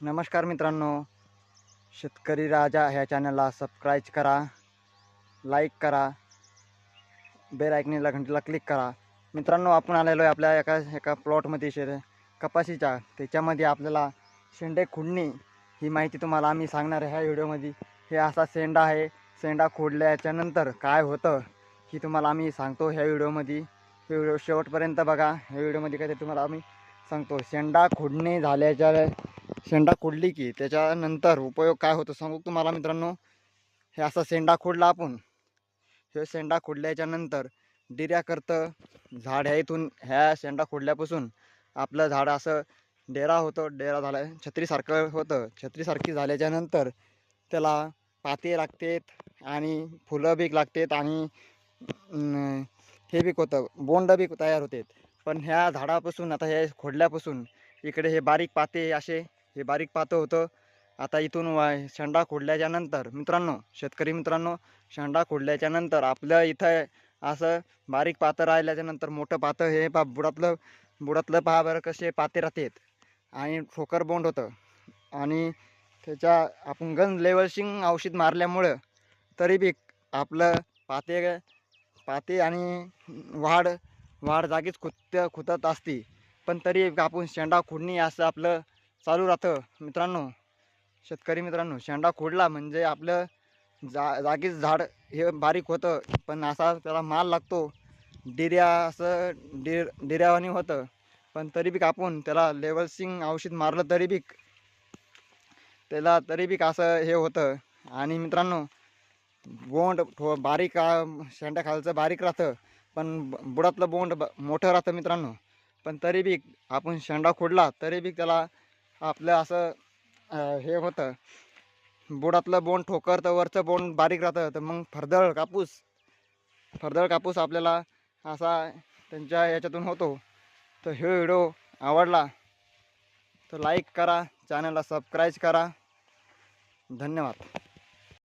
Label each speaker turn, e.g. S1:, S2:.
S1: नमस्कार मित्रांनो शेतकरी राजा ह्या चॅनलला सबस्क्राईब करा लाईक करा बेल घंटीला क्लिक करा. मित्रांनो आपण आलेलो आहे आपल्या एका एका प्लॉटमध्ये शे कपाशीच्या. त्याच्यामध्ये आपल्याला शेंडे खुडणी ही माहिती तुम्हाला आम्ही सांगणार आहे ह्या व्हिडिओमध्ये हे असा शेंडा आहे शेंडा खोडल्याच्यानंतर काय होतं ही तुम्हाला आम्ही सांगतो ह्या व्हिडिओमध्ये हे व्हिडिओ शेवटपर्यंत बघा. ह्या व्हिडिओमध्ये काय ते तुम्हाला आम्ही सांगतो. शेंडा खोडणे झाल्याच्या शेंडा खोडली की त्याच्यानंतर उपयोग काय होतो सांगू तुम्हाला मित्रांनो? हे असा शेंडा खोडला आपण. हे शेंडा खोडल्याच्यानंतर डिऱ्या करतं झाड ह्या इथून ह्या शेंडा खोडल्यापासून आपलं झाड असं डेरा होतं डेरा झाला छत्रीसारखं होतं. छत्रीसारखी झाल्याच्यानंतर त्याला पाते लागतात आणि फुलं बी लागतात आणि हे बीक होतं बोंड बी तयार होतात. पण ह्या झाडापासून आता हे खोडल्यापासून इकडे हे बारीक पाते असे हे बारीक पातं होतं. आता इथून शेंडा खोडल्याच्यानंतर मित्रांनो शेतकरी मित्रांनो शेंडा खोडल्याच्यानंतर आपलं इथं असं बारीक पातं राहिल्याच्यानंतर मोठं पातं हे पा बुडातलं बुडातलं पहा बरं कसे पाते राहतात. आणि ठोकर बोंड होतं. आणि त्याच्या आपण गन लेवलशिंग औषध मारल्यामुळं तरी बी आपलं पाते पाते आणि वाढ वाढ जागीच खुत खुतत असते. पण तरी आपण शेंडा खोडणी असं आपलं चालू राहतं. मित्रांनो शेतकरी मित्रांनो शेंडा खोडला म्हणजे आपलं जा जागीच झाड हे बारीक होतं. पण असा त्याला माल लागतो. डिऱ्या असं डि डिऱ्यावानी होतं. पण तरी बी आपण त्याला लेवलसिंग औषध मारलं तरी बी त्याला तरी बी असं हे होतं. आणि मित्रांनो बोंड थो बारीक शेंड्याखालचं बारीक राहतं. पण बुडातलं बोंड ब मोठं राहतं मित्रांनो. पण तरी बी आपण शेंडा खोडला तरी बी त्याला आपलं असं हे होतं. बुडातलं बोंड ठोकरतं वरचं बोंड बारीक राहतं तर मग फरदळ कापूस. फरदळ कापूस आपल्याला असा त्यांच्या याच्यातून होतो. तर हे व्हिडिओ आवडला तर लाईक करा चॅनलला सबस्क्राईब करा. धन्यवाद.